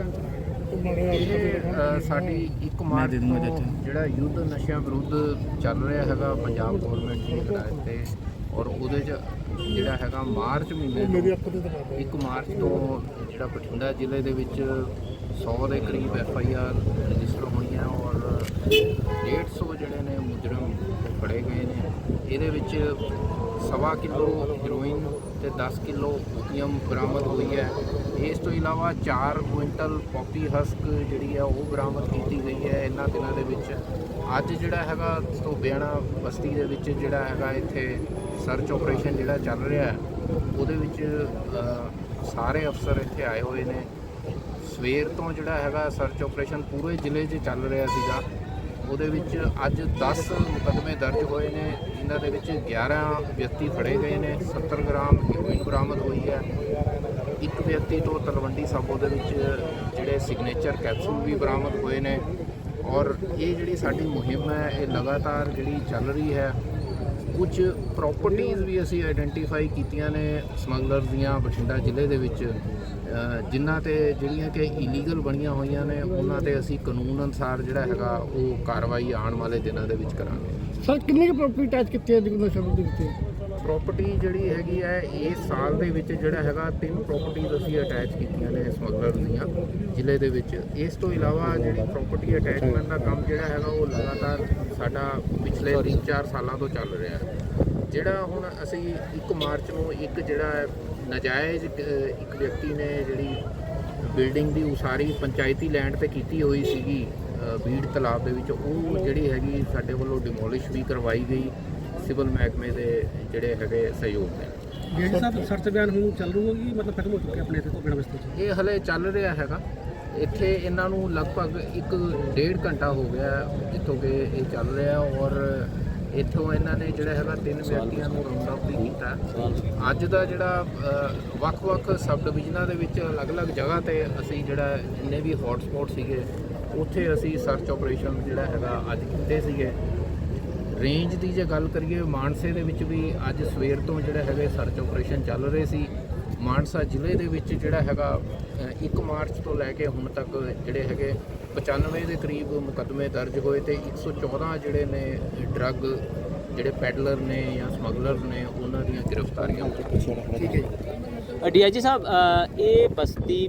ਇਹ ਅ, ਸਾਡੀ ਇੱਕ ਮਾਰਚ ਤੋਂ ਜਿਹੜਾ ਯੁੱਧ ਨਸ਼ਿਆਂ ਵਿਰੁੱਧ ਚੱਲ ਰਿਹਾ ਹੈਗਾ ਪੰਜਾਬ ਗਵਰਨਮੈਂਟ ਦੀ ਹਦਾਇਤ ਤੇ ਔਰ ਉਹਦੇ 'ਚ ਜਿਹੜਾ ਹੈਗਾ ਮਾਰਚ ਮਹੀਨੇ ਤੋਂ ਇੱਕ ਮਾਰਚ ਤੋਂ ਜਿਹੜਾ ਬਠਿੰਡਾ ਜ਼ਿਲ੍ਹੇ ਦੇ ਵਿੱਚ 100 ਦੇ ਕਰੀਬ ਐਫ ਆਈ ਆਰ ਰਜਿਸਟਰ ਹੋਈਆਂ ਔਰ 150 ਜਿਹੜੇ ਨੇ ਮੁਜਰਮ ਫੜੇ ਗਏ ਨੇ। ਇਹਦੇ ਵਿੱਚ ਸਵਾ ਕਿਲੋ ਹੀਰੋਇਨ ਤੇ 10 ਕਿਲੋ ਓਪੀਅਮ ਬਰਾਮਦ ਹੋਈ ਹੈ। ਇਸ ਤੋਂ ਇਲਾਵਾ 4 ਕੁਇੰਟਲ ਪੌਪੀ ਹਸਕ ਜਿਹੜੀ ਹੈ ਉਹ ਬਰਾਮਦ ਕੀਤੀ ਗਈ ਹੈ ਇਹਨਾਂ ਦਿਨਾਂ ਦੇ ਵਿੱਚ। ਅੱਜ ਜਿਹੜਾ ਹੈਗਾ ਧੋਬਿਆਣਾ ਬਸਤੀ ਦੇ ਵਿੱਚ ਜਿਹੜਾ ਹੈਗਾ ਇੱਥੇ ਸਰਚ ਆਪਰੇਸ਼ਨ ਜਿਹੜਾ ਚੱਲ ਰਿਹਾ ਹੈ, ਉਹਦੇ ਵਿੱਚ ਸਾਰੇ ਅਫਸਰ ਇੱਥੇ ਆਏ ਹੋਏ ਨੇ। ਸਵੇਰ ਤੋਂ ਜਿਹੜਾ ਹੈਗਾ ਸਰਚ ਆਪਰੇਸ਼ਨ ਪੂਰੇ ਜ਼ਿਲ੍ਹੇ 'ਚ ਚੱਲ ਰਿਹਾ ਸੀਗਾ। ਉਹਦੇ ਵਿੱਚ ਅੱਜ 10 ਮੁਕੱਦਮੇ ਦਰਜ ਹੋਏ ਨੇ। ਜਿਨ੍ਹਾਂ ਦੇ ਵਿੱਚ 11 ਵਿਅਕਤੀ ਫੜੇ ਗਏ ਨੇ। 70 ਗ੍ਰਾਮ ਹੀਰੋਇਨ ਬਰਾਮਦ ਹੋਈ ਹੈ। ਇੱਕ ਵਿਅਕਤੀ ਤੋਂ ਤਲਵੰਡੀ ਸਾਬੋ ਦੇ ਵਿੱਚ ਜਿਹੜੇ ਸਿਗਨੇਚਰ ਕੈਪਸੂਲ ਵੀ ਬਰਾਮਦ ਹੋਏ ਨੇ। ਔਰ ਇਹ ਜਿਹੜੀ ਸਾਡੀ ਮੁਹਿੰਮ ਹੈ, ਇਹ ਲਗਾਤਾਰ ਜਿਹੜੀ ਚੱਲ ਰਹੀ ਹੈ ਕੁਝ ਪ੍ਰਾਪਰਟੀਆਂ ਵੀ ਅਸੀਂ ਆਇਡੈਂਟੀਫਾਈ ਕੀਤੀਆਂ ਨੇ ਸਮਗਲਰ ਦੀਆਂ ਬਠਿੰਡਾ ਜ਼ਿਲ੍ਹੇ ਦੇ ਵਿੱਚ। ਜਿਨ੍ਹਾਂ ਤੇ ਜਿਹੜੀਆਂ ਕਿ ਇਲੀਗਲ ਬਣੀਆਂ ਹੋਈਆਂ ਨੇ, ਉਹਨਾਂ ਤੇ ਅਸੀਂ ਕਾਨੂੰਨ ਅਨੁਸਾਰ ਜਿਹੜਾ ਹੈਗਾ ਉਹ ਕਾਰਵਾਈ ਆਉਣ ਵਾਲੇ ਦਿਨਾਂ ਦੇ ਵਿੱਚ ਕਰਾਂਗੇ। ਸਰ, ਕਿੰਨੀ ਕੁ ਪ੍ਰਾਪਰਟੀ ਟੈਚ ਕੀਤੀ ਹੈ ਜਿੰਨਾ ਸ਼ਬਦ ਦੇ ਦਿੱਤੇ ਪ੍ਰਾਪਰਟੀ ਜਿਹੜੀ ਹੈਗੀ ਹੈ ਇਸ ਸਾਲ ਦੇ ਵਿੱਚ ਜਿਹੜਾ ਹੈਗਾ ਤਿੰਨ ਪ੍ਰਾਪਰਟੀਆਂ ਅਸੀਂ ਅਟੈਚ ਕੀਤੀਆਂ ਨੇ ਸਮਗਲਰ ਦੀਆਂ ਜ਼ਿਲ੍ਹੇ ਦੇ ਵਿੱਚ। ਇਸ ਤੋਂ ਇਲਾਵਾ ਜਿਹੜੀ ਪ੍ਰਾਪਰਟੀ ਅਟੈਚਮੈਂਟ ਦਾ ਕੰਮ ਜਿਹੜਾ ਹੈਗਾ ਉਹ ਲਗਾਤਾਰ ਸਾਡਾ ਪਿਛਲੇ 3-4 ਸਾਲਾਂ ਤੋਂ ਚੱਲ ਰਿਹਾ ਹੈ। ਜਿਹੜਾ ਹੁਣ ਅਸੀਂ 1 ਮਾਰਚ ਨੂੰ ਇੱਕ ਜਿਹੜਾ ਨਜਾਇਜ਼ ਇੱਕ ਵਿਅਕਤੀ ਨੇ ਜਿਹੜੀ ਬਿਲਡਿੰਗ ਦੀ ਉਸਾਰੀ ਪੰਚਾਇਤੀ ਲੈਂਡ ਤੇ ਕੀਤੀ ਹੋਈ ਸੀਗੀ ਬੀੜ ਤਲਾਬ ਦੇ ਵਿੱਚ ਉਹ ਜਿਹੜੀ ਹੈਗੀ ਸਾਡੇ ਵੱਲੋਂ ਡਿਮੋਲਿਸ਼ ਵੀ ਕਰਵਾਈ ਗਈ। ਸਿਵਲ ਮਹਿਕਮੇ ਦੇ ਜਿਹੜੇ ਹੈਗੇ ਸਹਿਯੋਗ ਨਾਲ ਜਿਹੜੀ ਸਾਹਿਬ ਸਰਚ ਬਿਆਨ ਹੁਣ ਚੱਲ ਰਹੀ ਹੋਗੀ ਮਤਲਬ ਖਤਮ ਹੋ ਚੁੱਕਿਆ ਆਪਣੇ ਇੱਥੇ ਤੋਂ ਬਿਨਾਂ ਬਸਤੀ ਚ ਇਹ ਹਲੇ ਚੱਲ ਰਿਹਾ ਹੈਗਾ। ਇੱਥੇ ਇਹਨਾਂ ਨੂੰ ਲਗਭਗ ਇੱਕ ਡੇਢ ਘੰਟਾ ਹੋ ਗਿਆ ਜਿੱਥੋਂ ਕਿ ਇਹ ਚੱਲ ਰਿਹਾ ਔਰ ਇੱਥੋਂ ਇਹਨਾਂ ਨੇ ਜਿਹੜਾ ਹੈਗਾ ਤਿੰਨ ਵਿਅਕਤੀਆਂ ਨੂੰ ਰਾਉਂਡ ਅਪ ਵੀ ਕੀਤਾ। ਅੱਜ ਦਾ ਜਿਹੜਾ ਵੱਖ-ਵੱਖ ਸਬ ਡਿਵੀਜ਼ਨਾਂ ਦੇ ਵਿੱਚ ਅਲੱਗ-ਅਲੱਗ ਜਗ੍ਹਾ ਤੇ ਅਸੀਂ ਜਿਹੜਾ ਜਿੰਨੇ ਵੀ ਹੌਟ ਸਪੌਟ ਸੀਗੇ ਉੱਥੇ ਅਸੀਂ ਸਰਚ ਆਪਰੇਸ਼ਨ ਜਿਹੜਾ ਹੈਗਾ ਅੱਜ ਕੀਤੇ ਸੀਗੇ। ਰੇਂਜ ਦੀ ਜੇ ਗੱਲ ਕਰੀਏ ਮਾਨਸੇ ਦੇ ਵਿੱਚ ਵੀ ਅੱਜ ਸਵੇਰ ਤੋਂ ਜਿਹੜਾ ਹੈਗਾ ਸਰਚ ਆਪਰੇਸ਼ਨ ਚੱਲ ਰਹੇ ਸੀ। ਮਾਨਸਾ ਜ਼ਿਲ੍ਹੇ ਦੇ ਵਿੱਚ ਜਿਹੜਾ ਹੈਗਾ ਅ, 1 ਮਾਰਚ ਤੋਂ ਲੈ ਕੇ ਹੁਣ ਤੱਕ ਜਿਹੜੇ ਹੈਗੇ 95 ਦੇ ਕਰੀਬ ਮੁਕੱਦਮੇ ਦਰਜ ਹੋਏ ਤੇ 114 ਜਿਹੜੇ ਨੇ ਡਰੱਗ ਜਿਹੜੇ ਪੈਡਲਰ ਨੇ ਜਾਂ ਸਮਗਲਰ ਨੇ ਉਹਨਾਂ ਦੀਆਂ ਗ੍ਰਿਫਤਾਰੀਆਂ ਠੀਕ ਹੈ ਡੀਆਈਜੀ ਸਾਹਿਬ ਇਹ ਬਸਤੀ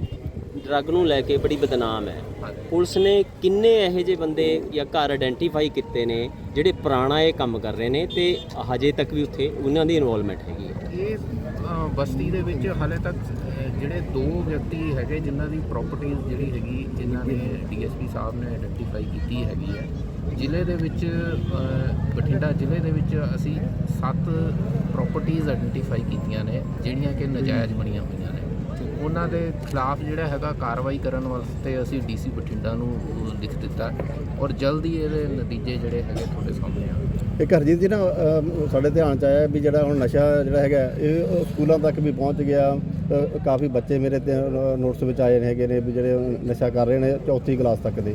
ਡਰੱਗ ਨੂੰ ਲੈ ਕੇ ਬੜੀ ਬਦਨਾਮ ਹੈ। ਪੁਲਿਸ ਨੇ ਕਿੰਨੇ ਇਹੋ ਜਿਹੇ ਬੰਦੇ ਜਾਂ ਘਰ ਆਇਡੈਂਟੀਫਾਈ ਕੀਤੇ ਨੇ ਜਿਹੜੇ ਪੁਰਾਣਾ ਇਹ ਕੰਮ ਕਰ ਰਹੇ ਨੇ ਤੇ ਹਜੇ ਤੱਕ ਵੀ ਉੱਥੇ ਉਹਨਾਂ ਦੀ ਇਨਵੋਲਵਮੈਂਟ ਹੈਗੀ ਹੈ? ਇਹ ਬਸਤੀ ਦੇ ਵਿੱਚ ਹਾਲੇ ਤੱਕ ਜਿਹੜੇ ਦੋ ਵਿਅਕਤੀ ਹੈਗੇ ਜਿਨ੍ਹਾਂ ਦੀ ਪ੍ਰਾਪਰਟੀ ਜਿਹੜੀ ਹੈਗੀ ਜਿਨ੍ਹਾਂ ਨੇ ਡੀਐਸਪੀ ਸਾਹਿਬ ਨੇ ਆਇਡੈਂਟੀਫਾਈ ਕੀਤੀ ਹੈਗੀ ਹੈ। ਜ਼ਿਲ੍ਹੇ ਦੇ ਵਿੱਚ ਬਠਿੰਡਾ ਜ਼ਿਲ੍ਹੇ ਦੇ ਵਿੱਚ ਅਸੀਂ ਸੱਤ ਪ੍ਰਾਪਰਟੀਆਂ ਆਇਡੈਂਟੀਫਾਈ ਕੀਤੀਆਂ ਨੇ ਜਿਹੜੀਆਂ ਕਿ ਨਜਾਇਜ਼ ਬਣੀਆਂ ਹੋਈਆਂ ਨੇ। ਉਹਨਾਂ ਦੇ ਖਿਲਾਫ ਜਿਹੜਾ ਹੈਗਾ ਕਾਰਵਾਈ ਕਰਨ ਵਾਸਤੇ ਅਸੀਂ ਡੀਸੀ ਬਠਿੰਡਾ ਨੂੰ ਲਿਖ ਦਿੱਤਾ ਔਰ ਜਲਦੀ ਇਹਦੇ ਨਤੀਜੇ ਜਿਹੜੇ ਹੈਗੇ ਤੁਹਾਡੇ ਸਾਹਮਣੇ ਆਉਣਗੇ ਇੱਕ ਹਰਜੀਤ ਜੀ ਨਾ ਸਾਡੇ ਧਿਆਨ ਚ ਆਇਆ ਵੀ ਜਿਹੜਾ ਹੁਣ ਨਸ਼ਾ ਜਿਹੜਾ ਹੈਗਾ ਇਹ ਸਕੂਲਾਂ ਤੱਕ ਵੀ ਪਹੁੰਚ ਗਿਆ। ਕਾਫੀ ਬੱਚੇ ਮੇਰੇ ਤੇ ਨੋਟਸ ਵਿੱਚ ਆਏ ਨੇ ਹੈਗੇ ਨੇ ਵੀ ਜਿਹੜੇ ਨਸ਼ਾ ਕਰ ਰਹੇ ਨੇ ਚੌਥੀ ਕਲਾਸ ਤੱਕ ਦੇ।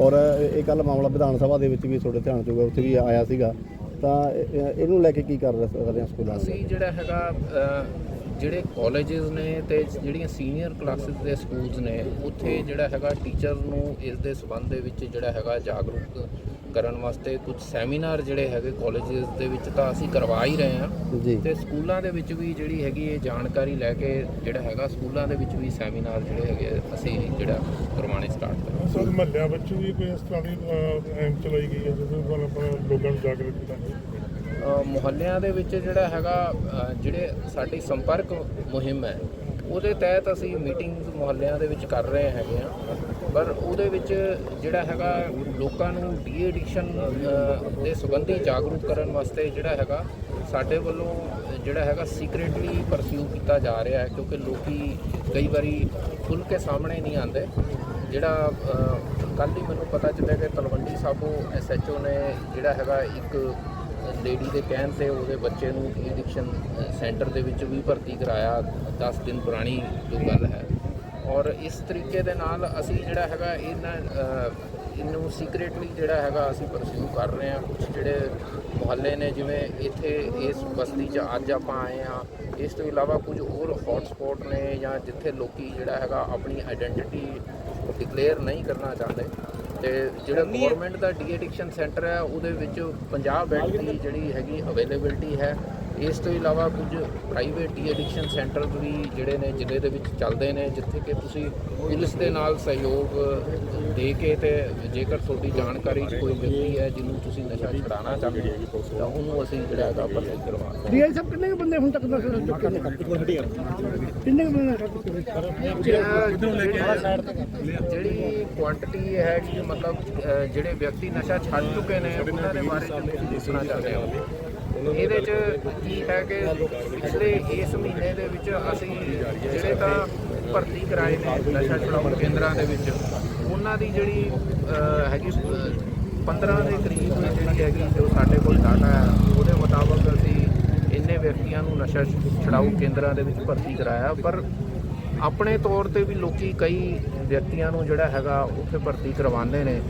ਔਰ ਇਹ ਕੱਲ ਮਾਮਲਾ ਵਿਧਾਨ ਸਭਾ ਦੇ ਵਿੱਚ ਵੀ ਤੁਹਾਡੇ ਧਿਆਨ ਚ ਹੋਊਗਾ ਉੱਥੇ ਵੀ ਆਇਆ ਸੀਗਾ। ਤਾਂ ਇਹ- ਇਹਨੂੰ ਲੈ ਕੇ ਕੀ ਕਰ ਰਹੇ ਸਕੂਲਾਂ? ਅਸੀਂ ਜਿਹੜਾ ਹੈਗਾ ਜਿਹੜੇ ਕਾਲਜਸ ਨੇ ਤੇ ਜਿਹੜੀਆਂ ਸੀਨੀਅਰ ਕਲਾਸਿਸ ਦੇ ਸਕੂਲਸ ਨੇ ਉੱਥੇ ਜਿਹੜਾ ਹੈਗਾ ਟੀਚਰ ਨੂੰ ਇਸ ਦੇ ਸਬੰਧ ਦੇ ਵਿੱਚ ਜਿਹੜਾ ਹੈਗਾ ਜਾਗਰੂਕ ਕਰਨ ਵਾਸਤੇ ਕੁਝ ਸੈਮੀਨਾਰ ਜਿਹੜੇ ਹੈਗੇ ਕਾਲਜਸ ਦੇ ਵਿੱਚ ਤਾਂ ਅਸੀਂ ਕਰਵਾ ਹੀ ਰਹੇ ਹਾਂ। ਜੀ। ਤੇ ਸਕੂਲਾਂ ਦੇ ਵਿੱਚ ਵੀ ਜਿਹੜੀ ਹੈਗੀ ਇਹ ਜਾਣਕਾਰੀ ਲੈ ਕੇ ਜਿਹੜਾ ਹੈਗਾ ਸਕੂਲਾਂ ਦੇ ਵਿੱਚ ਵੀ ਸੈਮੀਨਾਰ ਜਿਹੜੇ ਹੈਗੇ ਅਸੀਂ ਜਿਹੜਾ ਕਰਵਾਉਣੇ ਸਟਾਰਟ ਕਰਾਂਗੇ। ਸਰ ਮਹੱਲਿਆਂ ਵਿੱਚ ਵੀ ਕੋਈ ਇਸ ਤਰ੍ਹਾਂ ਦੀ ਚਲਾਈ ਗਈ ਹੈ ਜਿਸ ਨਾਲ ਆਪਾਂ ਲੋਕਾਂ ਨੂੰ ਜਾਗਰੂਕ ਕੀਤਾ ਮੁਹੱਲਿਆਂ ਦੇ ਵਿੱਚ ਜਿਹੜਾ ਹੈਗਾ ਜਿਹੜੇ ਸਾਡੀ ਸੰਪਰਕ ਮੁਹਿੰਮ ਹੈ, ਉਹਦੇ ਤਹਿਤ ਅਸੀਂ ਮੀਟਿੰਗਸ ਮੁਹੱਲਿਆਂ ਦੇ ਵਿੱਚ ਕਰ ਰਹੇ ਹੈਗੇ ਆ ਪਰ ਉਹਦੇ ਵਿੱਚ ਜਿਹੜਾ ਹੈਗਾ, ਲੋਕਾਂ ਨੂੰ ਡੀ ਐਡਿਕਸ਼ਨ ਦੇ ਸੰਬੰਧੀ ਜਾਗਰੂਕ ਕਰਨ ਵਾਸਤੇ ਜਿਹੜਾ ਹੈਗਾ, ਸਾਡੇ ਵੱਲੋਂ ਜਿਹੜਾ ਹੈਗਾ ਸੀਕ੍ਰੀਟਲੀ ਪਰਸਿਊ ਕੀਤਾ ਜਾ ਰਿਹਾ ਹੈ, ਕਿਉਂਕਿ ਲੋਕੀ ਕਈ ਵਾਰੀ ਖੁੱਲ ਕੇ ਸਾਹਮਣੇ ਨਹੀਂ ਆਉਂਦੇ। ਜਿਹੜਾ ਕੱਲ੍ਹ ਹੀ ਮੈਨੂੰ ਪਤਾ ਚੱਲਿਆ ਕਿ ਤਲਵੰਡੀ ਸਾਬੋ ਐਸਐਚਓ ਨੇ ਜਿਹੜਾ ਹੈਗਾ ਇੱਕ ਲੇਡੀ ਦੇ ਕਹਿਣ ਤੇ ਉਹਦੇ ਬੱਚੇ ਨੂੰ ਐਡਿਕਸ਼ਨ ਸੈਂਟਰ ਦੇ ਵਿੱਚ ਵੀ ਭਰਤੀ ਕਰਾਇਆ 10 ਦਿਨ ਪੁਰਾਣੀ ਜੋ ਗੱਲ ਹੈ। ਔਰ ਇਸ ਤਰੀਕੇ ਦੇ ਨਾਲ ਅਸੀਂ ਜਿਹੜਾ ਹੈਗਾ ਇਹਨਾਂ ਇਹਨੂੰ ਸੀਕ੍ਰੀਟਲੀ ਜਿਹੜਾ ਹੈਗਾ ਅਸੀਂ ਪਰਸਿਊ ਕਰ ਰਹੇ ਹਾਂ। ਕੁਝ ਜਿਹੜੇ ਮੁਹੱਲੇ ਨੇ, ਜਿਵੇਂ ਇੱਥੇ ਇਸ ਬਸਤੀ 'ਚ ਅੱਜ ਆਪਾਂ ਆਏ ਆ ਇਸ ਤੋਂ ਇਲਾਵਾ ਕੁਝ ਹੋਰ ਹੌਟ ਸਪੌਟ ਨੇ ਜਾਂ ਜਿੱਥੇ ਲੋਕੀ ਜਿਹੜਾ ਹੈਗਾ ਆਪਣੀ ਆਇਡੈਂਟੀਟੀ ਡਿਕਲੇਅਰ ਨਹੀਂ ਕਰਨਾ ਚਾਹੁੰਦੇ। ਤੇ ਜਿਹੜਾ ਗਵਰਨਮੈਂਟ ਦਾ ਡੀ ਐਡਿਕਸ਼ਨ ਸੈਂਟਰ ਹੈ ਉਹਦੇ ਵਿੱਚ 50 ਬੈੱਡ ਦੀ ਜਿਹੜੀ ਹੈਗੀ ਅਵੇਲੇਬਿਲਟੀ ਹੈ ਇਸ ਤੋਂ ਇਲਾਵਾ ਕੁਝ ਪ੍ਰਾਈਵੇਟ ਡੀ ਐਡਿਕਸ਼ਨ ਸੈਂਟਰ ਵੀ ਜਿਹੜੇ ਨੇ ਜ਼ਿਲ੍ਹੇ ਦੇ ਵਿੱਚ ਚੱਲਦੇ ਨੇ ਜਿੱਥੇ ਕਿ ਤੁਸੀਂ ਪੁਲਿਸ ਦੇ ਨਾਲ ਸਹਿਯੋਗ ਦੇ ਕੇ ਤੇ ਜੇਕਰ ਤੁਹਾਡੀ ਜਾਣਕਾਰੀ ਕੋਈ ਵਿਅਕਤੀ ਹੈ ਜਿਹਨੂੰ ਤੁਸੀਂ ਨਸ਼ਾ ਛੁਡਾਉਣਾ ਚਾਹੁੰਦੇ ਹੋ ਤਾਂ ਉਹਨੂੰ ਅਸੀਂ ਜਿਹੜਾ ਹੈਗਾ ਭਰਤੀ ਕਰਵਾ। ਡੀਆਈ ਸਾਹਿਬ ਕਿੰਨੇ ਬੰਦੇ ਹੁਣ ਤੱਕ ਨਸ਼ਾ ਛੱਡ ਚੁੱਕੇ ਨੇ? ਕਿੰਨੇ ਬੰਦੇ ਨਸ਼ਾ ਚੁੱਕੇ ਜਿਹੜੀ ਕੁਆਂਟੀਟੀ ਹੈ ਕਿ ਮਤਲਬ ਜਿਹੜੇ ਵਿਅਕਤੀ ਨਸ਼ਾ ਛੱਡ ਚੁੱਕੇ ਨੇ ਉਹਨਾਂ ਦੇ ਬਾਰੇ ਤੁਸੀਂ ਦੱਸਣਾ ਚਾਹੁੰਦੇ ਹੋ? ਇਹਦੇ ਚ ਕੀ ਹੈ ਕਿ ਪਿਛਲੇ ਇਸ ਮਹੀਨੇ ਦੇ ਵਿੱਚ ਅਸੀਂ ਜਿਹੜੇ ਤਾਂ ਭਰਤੀ ਕਰਾਏ ਨੇ ਨਸ਼ਾ ਛੁਡਾਊ ਕੇਂਦਰਾਂ ਦੇ ਵਿੱਚ ਉਹਨਾਂ ਦੀ ਜਿਹੜੀ ਹੈਗੀ ਅਹ, 15 ਦੇ ਕਰੀਬ ਜਿਹੜੀ ਹੈਗੀ ਜੋ ਸਾਡੇ ਕੋਲ ਡਾਟਾ ਹੈ ਉਹਦੇ ਮੁਤਾਬਕ ਅਸੀਂ ਇੰਨੇ ਵਿਅਕਤੀਆਂ ਨੂੰ ਨਸ਼ਾ ਛੁਡਾਊ ਕੇਂਦਰਾਂ ਦੇ ਵਿੱਚ ਭਰਤੀ ਕਰਾਇਆ। ਪਰ ਆਪਣੇ ਤੌਰ ਤੇ ਵੀ ਲੋਕੀ ਕਈ ਵਿਅਕਤੀਆਂ ਨੂੰ ਜਿਹੜਾ ਹੈਗਾ ਉੱਥੇ ਭਰਤੀ ਕਰਵਾਉਂਦੇ ਨੇ।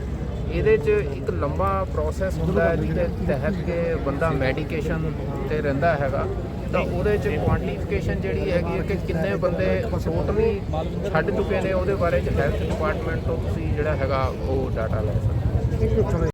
ਇਹਦੇ 'ਚ ਇੱਕ ਲੰਬਾ ਪ੍ਰੋਸੈਸ ਹੁੰਦਾ ਹੈ ਜਿਹਦੇ ਤਹਿਤ ਕਿ ਬੰਦਾ ਮੈਡੀਕੇਸ਼ਨ ਤੇ ਰਹਿੰਦਾ ਹੈਗਾ। ਤਾਂ ਉਹਦੇ 'ਚ ਕੁਆਂਟੀਫਿਕੇਸ਼ਨ ਜਿਹੜੀ ਹੈਗੀ ਹੈ ਕਿ ਕਿੰਨੇ ਬੰਦੇ ਟੋਟਲੀ ਛੱਡ ਚੁੱਕੇ ਨੇ, ਉਹਦੇ ਬਾਰੇ 'ਚ ਹੈਲਥ ਡਿਪਾਰਟਮੈਂਟ ਤੋਂ ਤੁਸੀਂ ਜਿਹੜਾ ਹੈਗਾ ਉਹ ਡਾਟਾ ਲੈ ਸਕਦੇ ਹੋ।